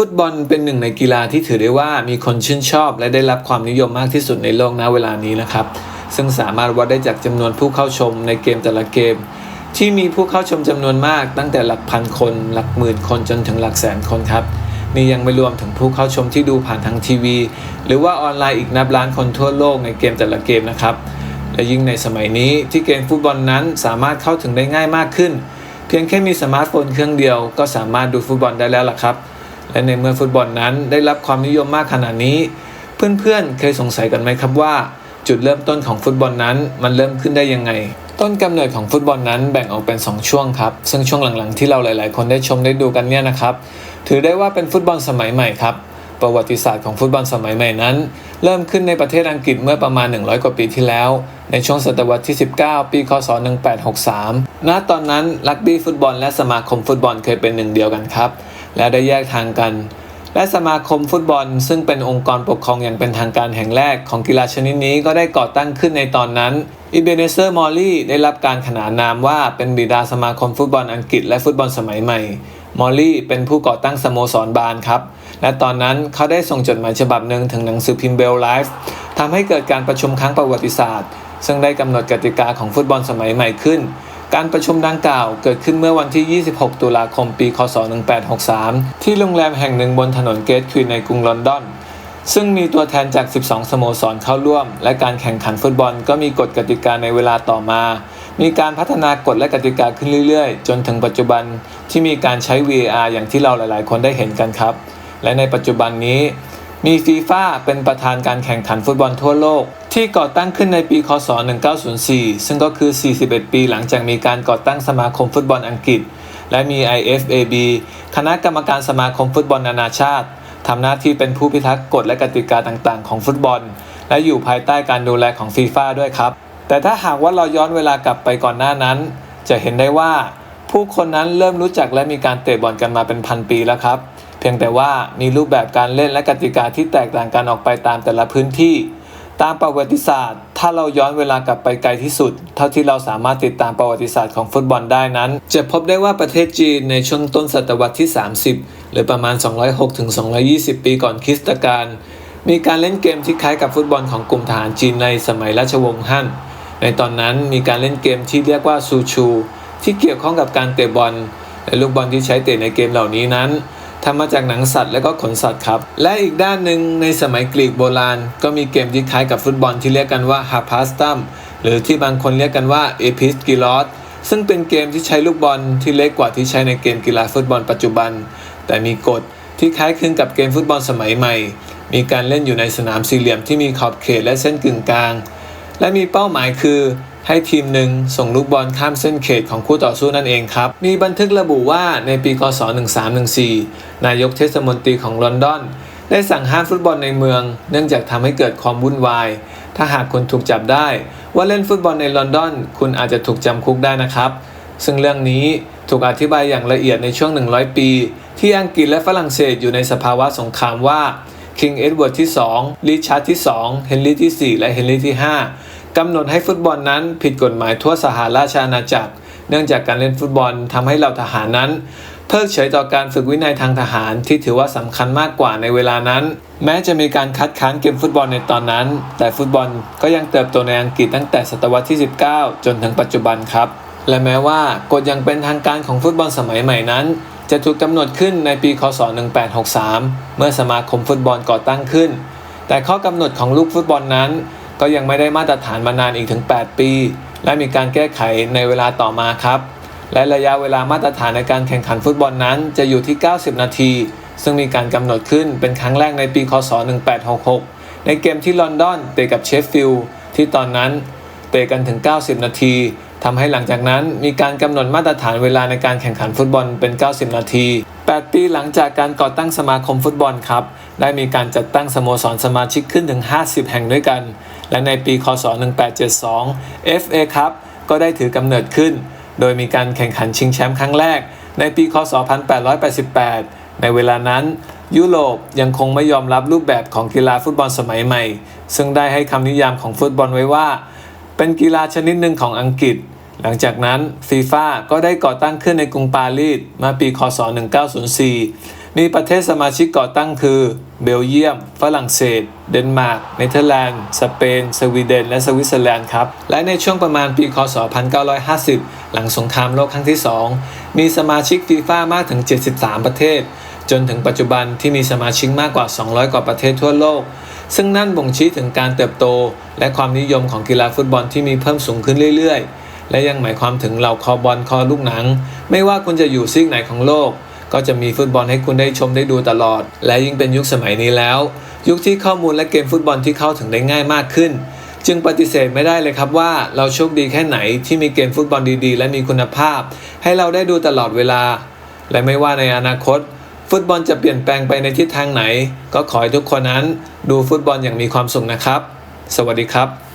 ฟุตบอลเป็นหนึ่งในกีฬาที่ถือได้ว่ามีคนชื่นชอบ และได้รับความนิยมมากที่สุดในโลกณเวลานี้นะครับ ซึ่งสามารถวัดได้จากจำนวนผู้เข้าชมในเกมแต่ละเกม ที่มีผู้เข้าชมจำนวนมาก ตั้งแต่หลักพันคน หลักหมื่นคนจนถึงหลักแสนคนครับนี่ยังไม่รวมถึงผู้เข้าชมที่ดูผ่านทางทีวี หรือว่าออนไลน์อีกนับล้านคนทั่วโลกในเกมแต่ละเกมนะครับ และยิ่งในสมัยนี้ที่เกมฟุตบอลนั้นสามารถเข้าถึงได้ง่ายมากขึ้น เพียงแค่มีสมาร์ทโฟนเครื่องเดียวก็สามารถดูฟุตบอลได้แล้วล่ะครับ และในเมื่อฟุตบอลนั้นได้รับความนิยมมากขนาดนี้ เพื่อนๆ เคยสงสัยกันไหมครับว่า จุดเริ่มต้นของฟุตบอลนั้นมันเริ่มขึ้นได้ยังไง ต้นกำเนิดของฟุตบอลนั้นแบ่งออกเป็น 2 ช่วงครับ ซึ่งช่วงหลังๆ ที่เราหลาย ๆ คนได้ชมได้ดูกันเนี่ยนะครับ ถือได้ว่าเป็นฟุตบอลสมัยใหม่ครับประวัติศาสตร์ของฟุตบอลสมัยใหม่นั้น เริ่มขึ้นในประเทศอังกฤษเมื่อประมาณ 100 กว่าปีที่แล้ว ในช่วงศตวรรษที่ 19 ปีคศ 1863 ณ ตอนนั้น รักบี้ฟุตบอลและสมาคมฟุตบอลเคยเป็นหนึ่งเดียวกันครับ และได้แยกทางกัน และสมาคมฟุตบอล ซึ่งเป็นองค์กรปกครองอย่างเป็นทางการแห่งแรกของกีฬาชนิดนี้ก็ได้ก่อตั้งขึ้นในตอนนั้นอิเบเนเซอร์มอลลี่ได้รับการขนานนามว่าเป็นบิดาสมาคมฟุตบอลอังกฤษและฟุตบอลสมัยใหม่มอลลี่เป็นผู้ก่อตั้งสโมสรบานครับ และตอนนั้นเขาได้ส่งจดหมายฉบับหนึ่งถึงหนังสือพิมพ์เบลไลฟ์ทำให้เกิดการประชุมครั้งประวัติศาสตร์ ซึ่งได้กำหนดกติกาของฟุตบอลสมัยใหม่ขึ้น การประชุมดังกล่าวเกิดขึ้นเมื่อวันที่ 26 ตุลาคม ปี คศ 1863 ที่โรงแรมแห่งหนึ่งบนถนนเกตควีนในกรุงลอนดอน ซึ่งมีตัวแทนจาก 12 สโมสรเข้าร่วม และการแข่งขันฟุตบอลก็มีกฎกติกาในเวลาต่อมา มีการพัฒนากฎและกติกาขึ้นเรื่อยๆ จนถึงปัจจุบันที่มีการใช้ VAR อย่างที่เราหลายๆ คนได้เห็นกันครับ และในปัจจุบันนี้ มีฟีฟ่าเป็นประธานการแข่งขันฟุตบอลทั่วโลก ที่ก่อตั้งขึ้นในปี คศ 1904 ซึ่งก็คือ 41 ปีหลังจากมีการก่อตั้งสมาคมฟุตบอลอังกฤษ และมี IFAB คณะกรรมการสมาคมฟุตบอลนานาชาติทำหน้าที่เป็นผู้พิทักษ์กฎและกติกาต่างๆ ของฟุตบอล และอยู่ภายใต้การดูแลของฟีฟ่าด้วยครับ แต่ถ้าหากว่าเราย้อนเวลากลับไปก่อนหน้านั้น จะเห็นได้ว่า ผู้คนนั้นเริ่มรู้จักและมีการเตะบอลกันมาเป็นพันปีแล้วครับ เพียงแต่ว่ามีรูปแบบการเล่นและกติกาที่แตกต่างกันออกไปตามแต่ละพื้นที่ ตามประวัติศาสตร์ ถ้าเราย้อนเวลากลับไปไกลที่สุด เท่าที่เราสามารถติดตามประวัติศาสตร์ของฟุตบอลได้นั้น จะพบได้ว่าประเทศจีนในช่วงต้นศตวรรษที่ 30 หรือประมาณ 206-220 ปีก่อนคริสตกาลมีการเล่นเกมที่คล้ายกับฟุตบอลของกลุ่มทหารจีนในสมัยราชวงศ์ฮั่น ในตอนนั้นมีการเล่นเกมที่เรียกว่าซูชู ที่เกี่ยวข้องกับการเตะบอลและลูกบอลที่ใช้เตะในเกมเหล่านี้นั้น ทำมาจากหนังสัตว์และก็ขนสัตว์ครับ และอีกด้านหนึ่งในสมัยกรีกโบราณ ก็มีเกมที่คล้ายกับฟุตบอลที่เรียกกันว่าฮาพาสตัมหรือที่บางคนเรียกกันว่าเอพิสกิลอสซึ่งเป็นเกมที่ใช้ลูกบอลที่เล็กกว่าที่ใช้ในเกมกีฬาฟุตบอลปัจจุบัน แต่มีกฎที่คล้ายคลึงกับเกมฟุตบอลสมัยใหม่ มีการเล่นอยู่ในสนามสี่เหลี่ยมที่มีขอบเขตและเส้นกึ่งกลาง และมีเป้าหมายคือ ให้ทีมหนึ่งส่งลูกบอลข้ามเส้นเขตของคู่ต่อสู้นั่นเองครับ มีบันทึกระบุว่าในปีคศ1314 นายกเทศมนตรีของลอนดอน ได้สั่งห้ามฟุตบอลในเมือง เนื่องจากทำให้เกิดความวุ่นวาย ถ้าหากคุณถูกจับได้ ว่าเล่นฟุตบอลในลอนดอน คุณอาจจะถูกจำคุกได้นะครับ ซึ่งเรื่องนี้ถูกอธิบายอย่างละเอียดในช่วง 100 ปี ที่อังกฤษและฝรั่งเศสอยู่ในสภาวะสงครามว่าคิงเอ็ดเวิร์ดที่2ริชาร์ดที่2เฮนรี่ที่ 4 และเฮนรี่ที่ 5 กำหนดให้ฟุตบอลนั้นผิดกฎหมายทั่วสหราชอาณาจักร เนื่องจากการเล่นฟุตบอลทำให้เราทหารนั้น เพิกเฉยต่อการฝึกวินัยทางทหารที่ถือว่าสำคัญมากกว่าในเวลานั้น แม้จะมีการคัดค้านเกมฟุตบอลในตอนนั้น แต่ฟุตบอลก็ยังเติบโตในอังกฤษตั้งแต่ศตวรรษที่ 19 จนถึงปัจจุบันครับ และแม้ว่ากฎยังเป็นทางการของฟุตบอลสมัยใหม่นั้น จะถูกกำหนดขึ้นในปีคศ 1863 เมื่อสมาคมฟุตบอลก่อตั้งขึ้น แต่ข้อกำหนดของลูกฟุตบอลนั้น ก็ยังไม่ได้มาตรฐานมานานอีกถึง 8 ปี และมีการแก้ไขในเวลาต่อมาครับ และระยะเวลามาตรฐานในการแข่งขันฟุตบอลนั้น จะอยู่ที่ 90 นาที ซึ่งมีการกำหนดขึ้นเป็นครั้งแรกในปี คศ 1866 ในเกมที่ลอนดอนเตะกับเชฟฟิลด์ที่ตอนนั้นเตะกันถึง 90 นาทีทำให้หลังจากนั้นมีการกำหนดมาตรฐานเวลาในการแข่งขันฟุตบอลเป็น 90 นาที 8 ปีหลังจากการก่อตั้งสมาคมฟุตบอลครับ ได้มีการจัดตั้งสโมสรสมาชิกขึ้นถึง 50 แห่งด้วยกัน และในปีคศ 1872 FA ครับก็ได้ถือกำเนิดขึ้น โดยมีการแข่งขันชิงแชมป์ครั้งแรก ในปีคศ 1888 ในเวลานั้น ยุโรปยังคงไม่ยอมรับรูปแบบของกีฬาฟุตบอลสมัยใหม่ ซึ่งได้ให้คำนิยามของฟุตบอลไว้ว่า เป็นกีฬาชนิดหนึ่งของอังกฤษ หลังจากนั้นฟีฟ่าก็ได้ก่อตั้งขึ้นในกรุงปารีสเมื่อปีคศ 1904 มีประเทศสมาชิกก่อตั้งคือ เบลเยียม ฝรั่งเศส เดนมาร์ก เนเธอร์แลนด์ สเปน สวีเดน และสวิตเซอร์แลนด์ครับ และในช่วงประมาณปี คศ 1950 หลังสงครามโลกครั้งที่ 2 มีสมาชิกฟีฟ่ามากถึง 73 ประเทศ จนถึงปัจจุบันที่มีสมาชิกมากกว่า 200 กว่าประเทศทั่วโลก ซึ่งนั่นบ่งชี้ถึงการเติบโต และความนิยมของกีฬาฟุตบอลที่มีเพิ่มสูงขึ้นเรื่อย ๆ และยังหมายความถึงเหล่าคอบอลคอลูกหนัง ไม่ว่าคุณจะอยู่ซีกไหนของโลก ก็จะมีฟุตบอลให้คุณได้ชมได้ดูตลอด และยิ่งเป็นยุคสมัยนี้แล้ว ยุคที่ข้อมูลและเกมฟุตบอลที่เข้าถึงได้ง่ายมากขึ้น จึงปฏิเสธไม่ได้เลยครับว่าเราโชคดีแค่ไหนที่มีเกมฟุตบอลดีๆ และมีคุณภาพ ให้เราได้ดูตลอดเวลา และไม่ว่าในอนาคต ฟุตบอลจะเปลี่ยนแปลงไปในทิศทางไหน ก็ขอให้ทุกคนนั้น ดูฟุตบอลอย่างมีความสุขนะครับ สวัสดีครับ